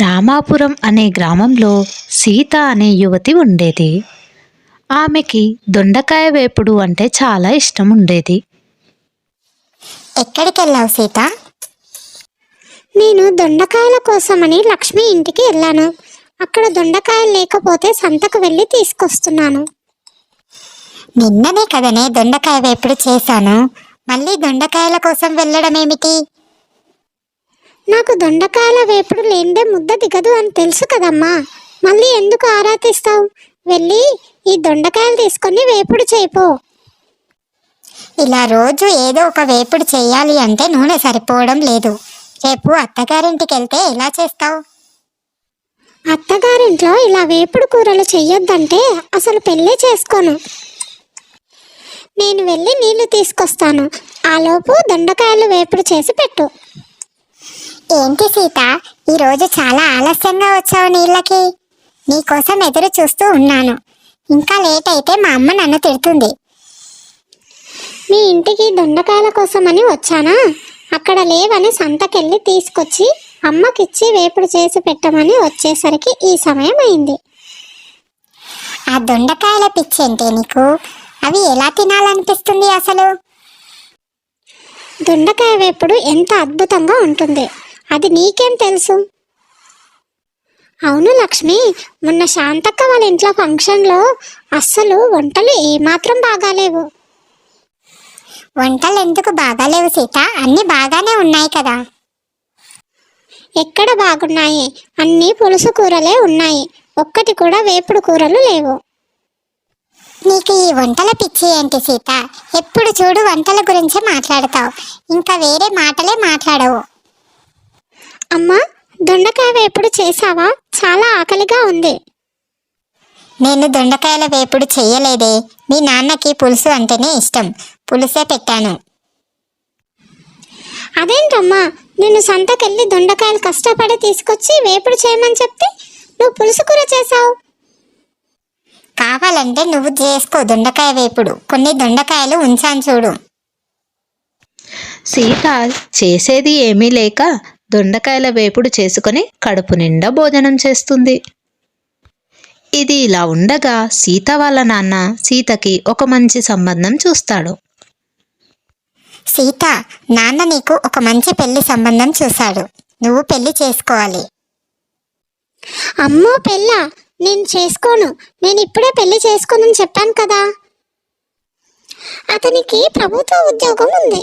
రామాపురం అనే గ్రామంలో సీత అనే యువతి ఉండేది. ఆమెకి దొండకాయ వేపుడు అంటే చాలా ఇష్టం ఉండేది. ఎక్కడికి వెళ్ళావు సీత? నేను దొండకాయల కోసమని లక్ష్మి ఇంటికి వెళ్ళాను. అక్కడ దొండకాయలు లేకపోతే సంతకు వెళ్ళి తీసుకొస్తున్నాను. నిన్ననే కదనే దొండకాయ వేపుడు చేశాను. మళ్ళీ దొండకాయల కోసం వెళ్ళడం ఏమిటి నాకు దొండకాయల వేపుడు లేనిదే ముద్ద దిగదు అని తెలుసు కదమ్మా. మళ్ళీ ఎందుకు ఆరా తీస్తావు వెళ్ళి ఈ దొండకాయలు తీసుకొని వేపుడు చేయిపో ఇలా రోజు ఏదో ఒక వేపుడు చేయాలి అంటే నూనె సరిపోవడం లేదు. రేపు అత్తగారింటికి వెళ్తే ఎలా చేస్తావు? అత్తగారింట్లో ఇలా వేపుడు కూరలు చెయ్యొద్దంటే అసలు పెళ్ళే చేసుకోను. నేను వెళ్ళి నీళ్ళు తీసుకొస్తాను. ఆలోపు దొండకాయలు వేపుడు చేసి పెట్టు. ఏంటి సీత? ఈరోజు చాలా ఆలస్యంగా వచ్చావు నీళ్ళకి. నీకోసం ఎదురు చూస్తూ ఉన్నాను. ఇంకా లేట్ అయితే మా అమ్మ నన్ను తిడుతుంది. మీ ఇంటికి దొండకాయల కోసమని వచ్చానా? అక్కడ లేవని సంతకెళ్ళి తీసుకొచ్చి అమ్మకిచ్చి వేపుడు చేసి పెట్టమని వచ్చేసరికి ఈ సమయం అయింది. ఆ దొండకాయల పిచ్చేంటి నీకు? అవి ఎలా తినాలనిపిస్తుంది అసలు? దొండకాయ వేపుడు ఎంత అద్భుతంగా ఉంటుంది. అది నీకేం తెలుసు? అవును లక్ష్మి మొన్న శాంతక్క వాళ్ళ ఇంట్లో ఫంక్షన్లో అస్సలు వంటలు ఏమాత్రం బాగాలేవు. వంటలు ఎందుకు బాగాలేవు సీత? అన్ని బాగానే ఉన్నాయి కదా. ఎక్కడ బాగున్నాయి? అన్నీ పులుసు కూరలే ఉన్నాయి. ఒక్కటి కూడా వేపుడు కూరలు లేవు. నీకు ఈ వంటల పిచ్చి ఏంటి సీత? ఎప్పుడు చూడు వంటల గురించి మాట్లాడతావు. ఇంకా వేరే మాటలే మాట్లాడవు. అమ్మా దొండకాయ వేపుడు చేసావా చాలా ఆకలిగా ఉంది. నేను దొండకాయల వేపుడు చెయ్యలేదే. మీ నాన్నకి పులుసు అంటేనే ఇష్టం. పులుసే పెట్టాను. అదేంటమ్మా నేను సంతకెళ్ళి దొండకాయలు కష్టపడి తీసుకొచ్చి వేపుడు చేయమని చెప్తే నువ్వు పులుసు కూర చేసావు కావాలంటే నువ్వు చేసుకో దొండకాయ వేపుడు. కొన్ని దొండకాయలు ఉంచాను చూడు. సీత చేసేది ఏమీ లేక దొండకాయల వేపుడు చేసుకొని కడుపు నిండా భోజనం చేస్తుంది. ఇది ఇలా ఉండగా సీత వాళ్ళ నాన్న సీతకి ఒక మంచి సంబంధం చూస్తాడు. సీత నాన్న నీకు ఒక మంచి పెళ్ళి సంబంధం చూశాడు. నువ్వు పెళ్ళి చేసుకోవాలి. అమ్మో పెళ్ళ? నేను చేసుకోను. నేను ఇప్పుడే పెళ్ళి చేసుకోనని చెప్పాను కదా. అతనికి ప్రభుత్వ ఉద్యోగం ఉంది.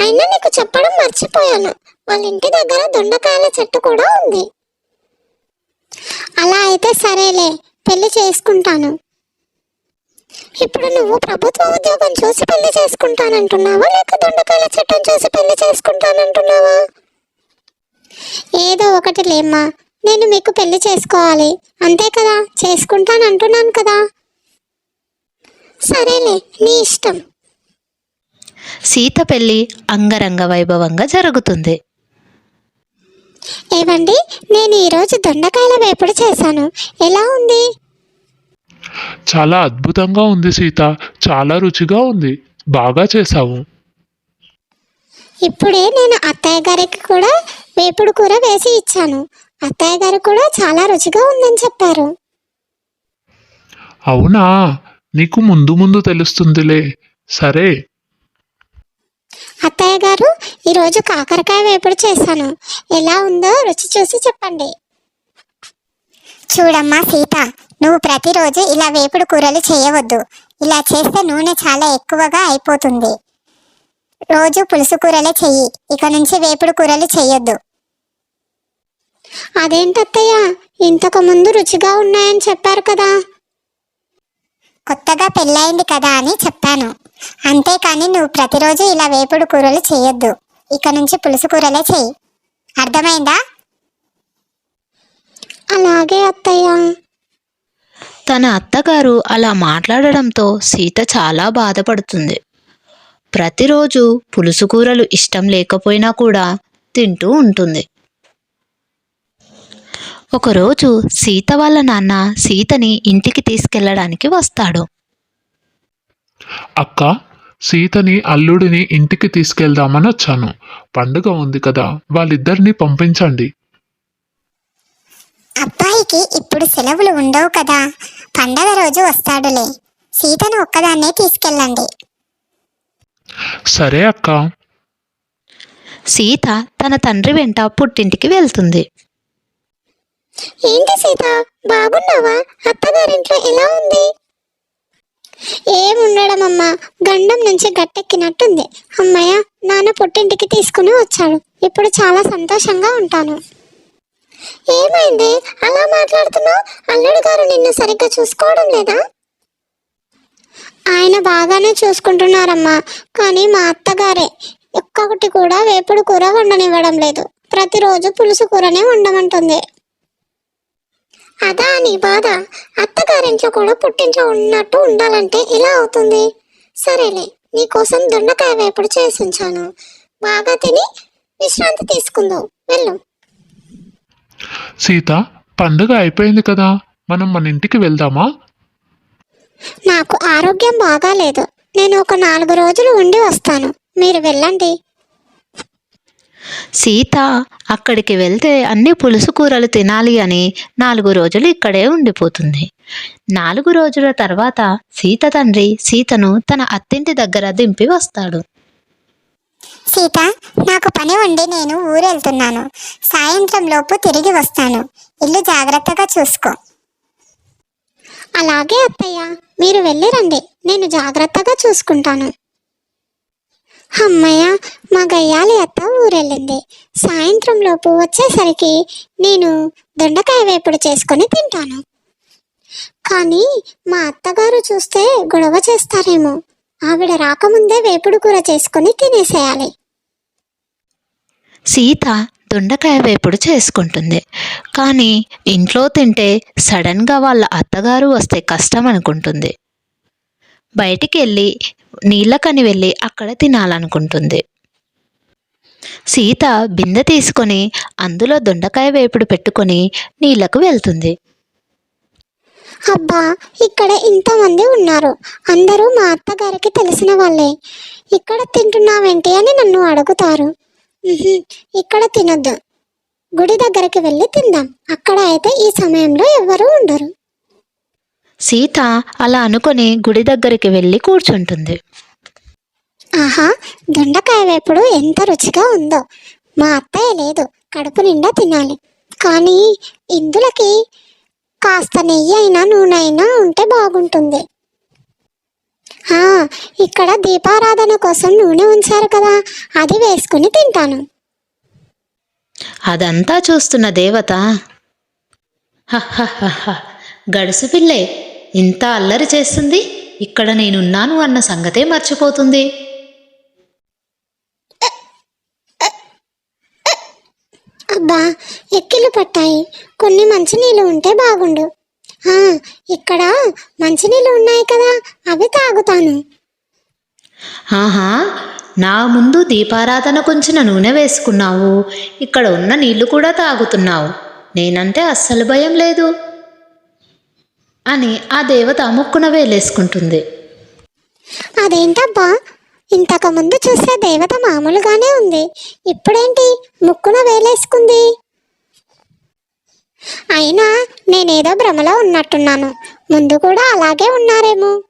అయినా నీకు చెప్పడం మర్చిపోయాను. వాళ్ళ ఇంటి దగ్గర దొండకాయల చెట్టు కూడా ఉంది. అలా అయితే సరేలే పెళ్ళి చేసుకుంటాను. ఇప్పుడు నువ్వు ప్రభుత్వ ఉద్యోగం చూసి పెళ్ళి చేసుకుంటానంటున్నావా? లేక దొండకాయల చెట్టును చూసి పెళ్ళి చేసుకుంటానంటున్నావా? ఏదో ఒకటి లేమ్మా. నేను మీకు పెళ్ళి చేసుకోవాలి. అంతే కదా? చేసుకుంటాను అంటున్నాను కదా? సరేలే నీ ఇష్టం. సీత పెళ్ళి అంగరంగ వైభవంగా జరుగుతుంది. ఏవండి నేను ఈరోజు దొండకాయల వేపుడు చేశాను. ఎలా ఉంది? చాలా అద్భుతంగా ఉంది సీత. చాలా రుచిగా ఉంది. బాగా చేశావు. ఇప్పుడే నేను అత్తయ్య గారికి కూడా వేపుడు కూర వేసి ఇచ్చాను. అత్తయ్య గారు కూడా చాలా రుచిగా ఉందని చెప్పారు. అవునా? నీకు ముందు ముందు తెలుస్తుందిలే. సరే అత్తయ్య గారు ఈరోజు కాకరకాయ వేపుడు చేశాను. ఎలా ఉందో రుచి చూసి చెప్పండి. చూడమ్మా సీత నువ్వు ప్రతిరోజు ఇలా వేపుడు కూరలు చేయవద్దు. ఇలా చేస్తే నూనె చాలా ఎక్కువగా అయిపోతుంది. రోజు పులుసు కూరలే చెయ్యి. ఇక నుంచి వేపుడు కూరలు చేయొద్దు అదేంటత్తయ్య? ఇంతకు ముందు రుచిగా ఉన్నాయని చెప్పారు కదా. కొత్తగా పెళ్ళయింది కదా అని చెప్పాను. అంతేకాని నువ్వు ప్రతిరోజు ఇలా వేపుడు కూరలు చేయొద్దు. ఇక నుంచి పులుసు కూరలే చెయ్యి అర్థమైందా? అలాగే అత్తయ్య. తన అత్తగారు అలా మాట్లాడడంతో సీత చాలా బాధపడుతుంది. ప్రతిరోజు పులుసు కూరలు ఇష్టం లేకపోయినా కూడా తింటూ ఉంటుంది. ఒకరోజు సీత వాళ్ళ నాన్న సీతని ఇంటికి తీసుకెళ్ళడానికి వస్తాడు. అక్క సీతని అల్లుడిని ఇంటికి తీసుకెళ్దామని వచ్చాను. పండుగ ఉంది కదా వాళ్ళిద్దరిని పంపించండి. అబ్బాయికి ఇప్పుడు సెలవులు ఉండవు కదా పండగ రోజు వస్తాడులే. సీతను ఒక్కదాన్నే తీసుకెళ్ళండి. సరే అక్క. సీత తన తండ్రి వెంట పుట్టింటికి వెళ్తుంది. ఏంటి సీత? బాగున్నావా? అత్తగారింట్లో ఎలా ఉంది? ఏముండడమమ్మా. గండం నుంచి గట్టెక్కినట్టుంది. అమ్మయ్య నాన్న పుట్టింటికి తీసుకుని వచ్చాడు. ఇప్పుడు చాలా సంతోషంగా ఉంటాను. ఏమైంది? అలా మాట్లాడుతున్నావు? అల్లుడు గారు నిన్ను సరిగ్గా చూసుకోవడం లేదా? ఆయన బాగానే చూసుకుంటున్నారమ్మా. కానీ మా అత్తగారే ఒక్కొక్కటి కూడా వేపుడు కూర వండనివ్వడం లేదు. ప్రతిరోజు పులుసు కూరనే వండమంటుంది. అదా నీ బాధ. అత్తగారింట్లో కూడా పుట్టింట్లో ఉన్నట్టు ఉండాలంటే ఇలా అవుతుంది? సరేలే నీకోసం దొండకాయ వేపుడు చేసి ఉంచాను. బాగా తిని విశ్రాంతి తీసుకుందాం. వెళ్ళు. సీత పండుగ అయిపోయింది కదా. మనం మన ఇంటికి వెళ్దామా? నాకు ఆరోగ్యం బాగాలేదు. నేను ఒక నాలుగు రోజులు ఉండి వస్తాను. మీరు వెళ్ళండి. సీత అక్కడికి వెళ్తే అన్ని పులుసు కూరలు తినాలి అని నాలుగు రోజులు ఇక్కడే ఉండిపోతుంది. నాలుగు రోజుల తర్వాత సీత తండ్రి సీతను తన అత్తింటి దగ్గర దింపి వస్తాడు. సీత నాకు పని ఉండి నేను ఊరెళ్తున్నాను. సాయంత్రం లోపు తిరిగి వస్తాను. ఇల్లు జాగ్రత్తగా చూసుకో. అలాగే అత్తయ్య మీరు వెళ్ళిరండి నేను జాగ్రత్తగా చూసుకుంటాను. అమ్మయ్య మా గయ్యాలి అత్త ఊరెళ్ళింది. సాయంత్రం లోపు వచ్చేసరికి నేను దొండకాయ వేపుడు చేసుకొని తింటాను. కానీ మా అత్తగారు చూస్తే గొడవ చేస్తారేమో. ఆవిడ రాకముందే వేపుడు కూర చేసుకొని తినేసేయాలి. సీత దొండకాయ వేపుడు చేసుకుంటుంది. కానీ ఇంట్లో తింటే సడన్గా వాళ్ళ అత్తగారు వస్తే కష్టం అనుకుంటుంది బయటికి వెళ్ళి నీళ్ళకని వెళ్ళి అక్కడ తినాలనుకుంటుంది. సీత బిందె తీసుకొని అందులో దొండకాయ వేపుడు పెట్టుకొని నీళ్ళకు వెళ్తుంది. అబ్బా ఇక్కడ ఇంతమంది ఉన్నారు. అందరూ మా అత్తగారికి తెలిసిన వాళ్ళే. ఇక్కడ తింటున్నావేంటి అని నన్ను అడుగుతారు. ఇక్కడ తినొద్దు. గుడి దగ్గరికి వెళ్ళి తిందాం. అక్కడ అయితే ఈ సమయంలో ఎవరు ఉండరు. సీత అలా అనుకొని గుడి దగ్గరికి వెళ్ళి కూర్చుంటుంది. ఆహా దొండకాయ వేపుడు ఎంత రుచిగా ఉందో. మా అత్తయ్య లేదు కడుపు నిండా తినాలి. కానీ ఇందులకి కాస్త నెయ్యి అయినా నూనె అయినా ఉంటే బాగుంటుంది. ఆ, ఇక్కడ దీపారాధన కోసం నూనె ఉంచారు కదా అది వేసుకుని తింటాను. అదంతా చూస్తున్న దేవత "హహహహ, గడుసు పిల్లే ఇంత అల్లరి చేస్తుంది? ఇక్కడ నేనున్నాను అన్న సంగతే మర్చిపోతుంది. అబ్బా ఎక్కిళ్ళు పట్టాయి. కొన్ని మంచినీళ్ళు ఉంటే బాగుండు. ఇక్కడ మంచినీళ్ళు ఉన్నాయి కదా అవి తాగుతాను. ఆహా నా ముందు దీపారాధన కొంచిన నూనె వేసుకున్నావు. ఇక్కడ ఉన్న నీళ్ళు కూడా తాగుతున్నావు. నేనంటే అస్సలు భయం లేదు. అని ఆ దేవత ముక్కున వేలేసుకుంటుంది. అదేంటబ్బా? ఇంతకు ముందు చూసే దేవత మామూలుగానే ఉంది. ఇప్పుడేంటి? ముక్కున వేలేసుకుంది. అయినా నేనేదో భ్రమలో ఉన్నట్టున్నాను. ముందు కూడా అలాగే ఉన్నారేమో.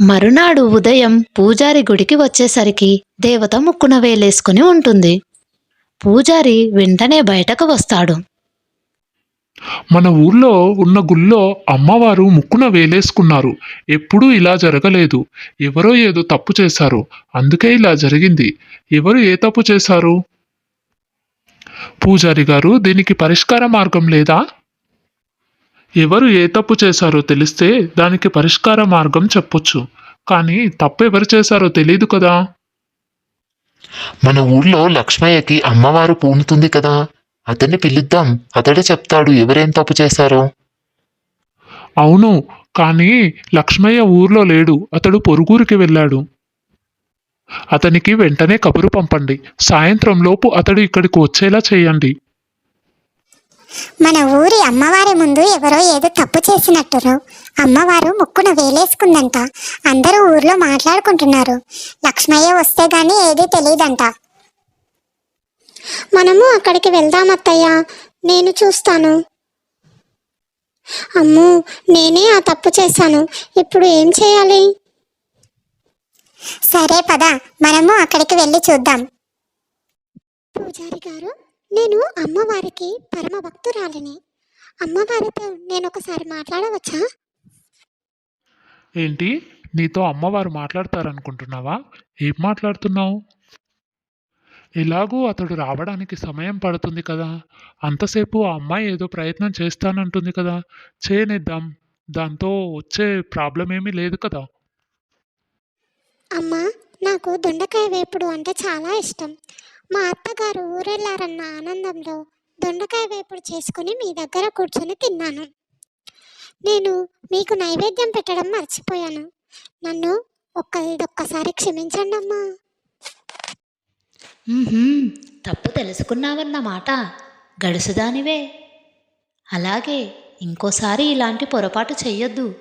మరునాడు ఉదయం పూజారి గుడికి వచ్చేసరికి దేవత ముక్కున వేలేసుకుని ఉంటుంది. పూజారి వెంటనే బయటకు వస్తాడు. మన ఊర్లో ఉన్న గుళ్ళో అమ్మవారు ముక్కున వేలేసుకున్నారు. ఎప్పుడూ ఇలా జరగలేదు. ఎవరో ఏదో తప్పు చేశారు. అందుకే ఇలా జరిగింది. ఎవరు ఏ తప్పు చేశారు? పూజారి గారు దీనికి పరిష్కార మార్గం లేదా? ఎవరు ఏ తప్పు చేశారో తెలిస్తే దానికి పరిష్కార మార్గం చెప్పొచ్చు. కానీ తప్పు ఎవరు చేశారో తెలియదు కదా. మన ఊర్లో లక్ష్మయ్యకి అమ్మవారు పూనుతుంది కదా. అతన్ని పిలుద్దాం. అతడే చెప్తాడు ఎవరేం తప్పు చేశారో. అవును కానీ లక్ష్మయ్య ఊర్లో లేడు. అతడు పొరుగురికి వెళ్ళాడు. అతనికి వెంటనే కబురు పంపండి. సాయంత్రం లోపు అతడు ఇక్కడికి వచ్చేలా చేయండి. మన ఊరి అమ్మవారి ముందు ఎవరో ఏదో తప్పు చేసినట్టురు. అమ్మవారు ముక్కున వేలేసుకుందంట. అందరూ ఊర్లో మాట్లాడుకుంటున్నారు. లక్ష్మయ్య వస్తే గాని ఏదీ తెలియదంట మనము అక్కడికి వెళ్దాం అత్తయ్య. నేను చూస్తాను. అమ్మో నేనే ఆ తప్పు చేశాను. ఇప్పుడు ఏం చేయాలి? సరే పద మనము అక్కడికి వెళ్ళి చూద్దాం. పూజారి గారు నేను అమ్మవారికి పరమ భక్తురాలిని. అమ్మవారితో నేను ఒకసారి మాట్లాడవచ్చా? ఏంటి? నీతో అమ్మవారు మాట్లాడతారనుకుంటున్నావా? ఏం మాట్లాడుతున్నావు? ఎలాగూ అతడు రావడానికి సమయం పడుతుంది కదా? అంతసేపు ఆ అమ్మాయి ఏదో ప్రయత్నం చేస్తానంటుంది కదా? చేయనిద్దాం దాంతో వచ్చే ప్రాబ్లం ఏమీ లేదు కదా? అమ్మా నాకు దొండకాయ వేపుడు అంటే చాలా ఇష్టం. మా అత్తగారు ఊరెళ్ళారన్న ఆనందంలో దొండకాయ వేపుడు చేసుకుని మీ దగ్గర కూర్చొని తిన్నాను. నేను మీకు నైవేద్యం పెట్టడం మర్చిపోయాను. నన్ను ఒక్క ఇదొక్కసారి క్షమించండి అమ్మా తప్పు తెలుసుకున్నావన్నమాట. గడుసుదానివే. అలాగే ఇంకోసారి ఇలాంటి పొరపాటు చెయ్యొద్దు.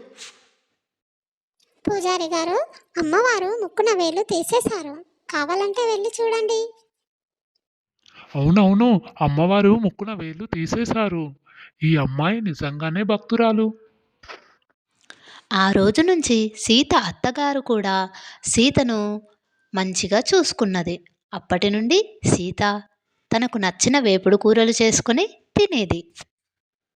పూజారి గారు అమ్మవారు ముక్కున వేలు తీసేశారు. కావాలంటే వెళ్ళి చూడండి. అవునవును అమ్మవారు ముక్కున వేలు తీసేశారు. ఈ అమ్మాయి నిజంగానే భక్తురాలు. ఆ రోజు నుంచి సీత అత్తగారు కూడా సీతను మంచిగా చూసుకున్నది. అప్పటి నుండి సీత తనకు నచ్చిన వేపుడు కూరలు చేసుకొని తినేది.